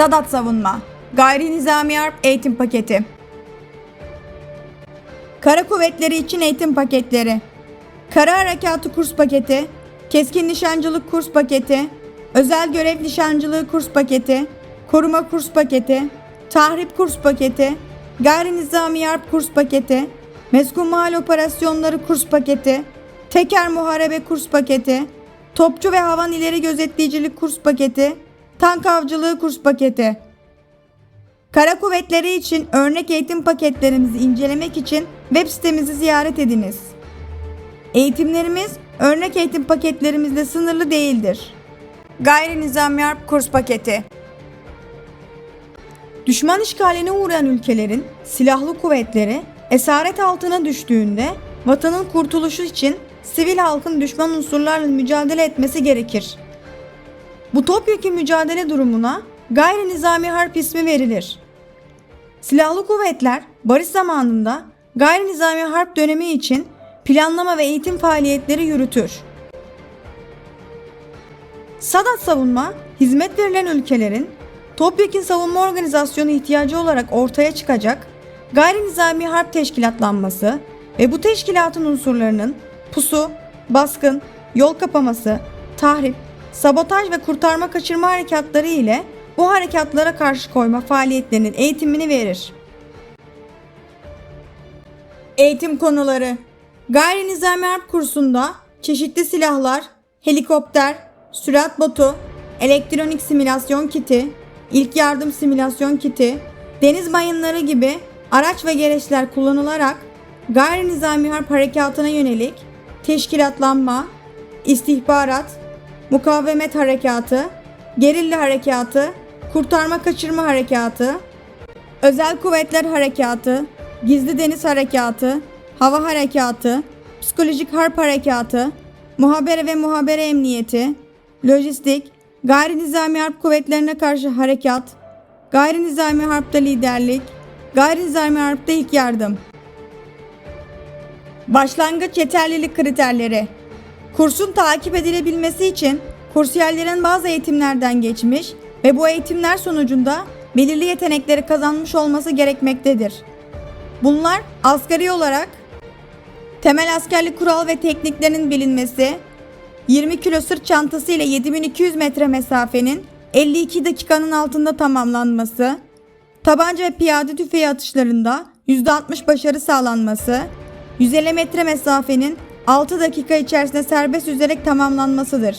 Sadat Savunma. Gayri Nizami Harp Eğitim Paketi. Kara Kuvvetleri için Eğitim Paketleri. Kara Harekatı Kurs Paketi. Keskin Nişancılık Kurs Paketi. Özel Görev Nişancılığı Kurs Paketi. Koruma Kurs Paketi. Tahrip Kurs Paketi. Gayri Nizami Harp Kurs Paketi. Meskun Mahal Operasyonları Kurs Paketi. Teker Muharebe Kurs Paketi. Topçu ve Havan İleri Gözetleyicilik Kurs Paketi Tank Avcılığı Kurs Paketi Kara kuvvetleri için örnek eğitim paketlerimizi incelemek için web sitemizi ziyaret ediniz. Eğitimlerimiz örnek eğitim paketlerimizle sınırlı değildir. Gayri Nizami Harp Kurs Paketi Düşman işgaline uğrayan ülkelerin silahlı kuvvetleri esaret altına düştüğünde vatanın kurtuluşu için sivil halkın düşman unsurlarla mücadele etmesi gerekir. Bu topyekun mücadele durumuna gayri nizami harp ismi verilir. Silahlı kuvvetler barış zamanında gayri nizami harp dönemi için planlama ve eğitim faaliyetleri yürütür. Sadat savunma, hizmet verilen ülkelerin topyekun savunma organizasyonu ihtiyacı olarak ortaya çıkacak gayri nizami harp teşkilatlanması ve bu teşkilatın unsurlarının pusu, baskın, yol kapaması, tahrip, sabotaj ve kurtarma kaçırma harekatları ile bu harekatlara karşı koyma faaliyetlerinin eğitimini verir. Eğitim konuları Gayri nizami harp kursunda çeşitli silahlar, helikopter, sürat botu, elektronik simülasyon kiti, ilk yardım simülasyon kiti, deniz mayınları gibi araç ve gereçler kullanılarak gayri nizami harp harekatına yönelik teşkilatlanma, istihbarat, mukavemet harekatı, gerilla harekatı, kurtarma kaçırma harekatı, özel kuvvetler harekatı, gizli deniz harekatı, hava harekatı, psikolojik harp harekatı, muhabere ve muhabere emniyeti, lojistik, gayri nizami harp kuvvetlerine karşı harekat, gayri nizami harpta liderlik, gayri nizami harpta ilk yardım. Başlangıç yeterlilik kriterleri. Kursun takip edilebilmesi için kursiyerlerin bazı eğitimlerden geçmiş ve bu eğitimler sonucunda belirli yetenekleri kazanmış olması gerekmektedir. Bunlar asgari olarak temel askerlik kural ve tekniklerinin bilinmesi, 20 kilo sırt çantası ile 7200 metre mesafenin 52 dakikanın altında tamamlanması, tabanca ve piyade tüfeği atışlarında %60 başarı sağlanması, 150 metre mesafenin 6 dakika içerisinde serbest yüzerek tamamlanmasıdır.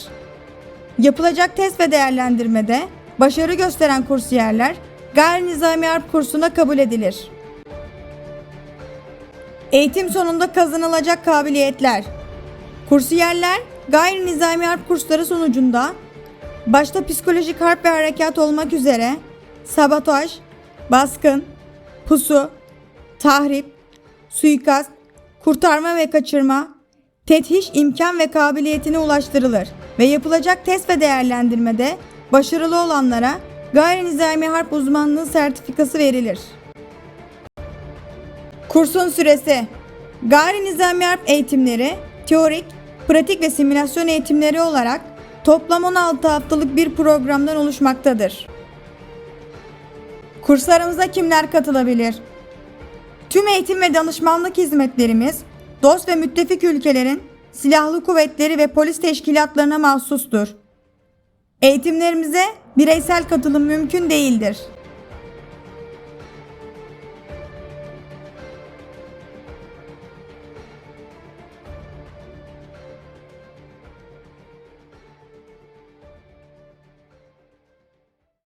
Yapılacak test ve değerlendirmede başarı gösteren kursiyerler gayri nizami harp kursuna kabul edilir. Eğitim sonunda kazanılacak kabiliyetler. Kursiyerler gayri nizami harp kursları sonucunda başta psikolojik harp ve harekat olmak üzere sabotaj, baskın, pusu, tahrip, suikast, kurtarma ve kaçırma, tethiş imkan ve kabiliyetine ulaştırılır ve yapılacak test ve değerlendirmede başarılı olanlara gayri nizami harp uzmanlığı sertifikası verilir. Kursun süresi Gayri nizami harp eğitimleri teorik, pratik ve simülasyon eğitimleri olarak toplam 16 haftalık bir programdan oluşmaktadır. Kurslarımıza kimler katılabilir? Tüm eğitim ve danışmanlık hizmetlerimiz dost ve müttefik ülkelerin silahlı kuvvetleri ve polis teşkilatlarına mahsustur. Eğitimlerimize bireysel katılım mümkün değildir.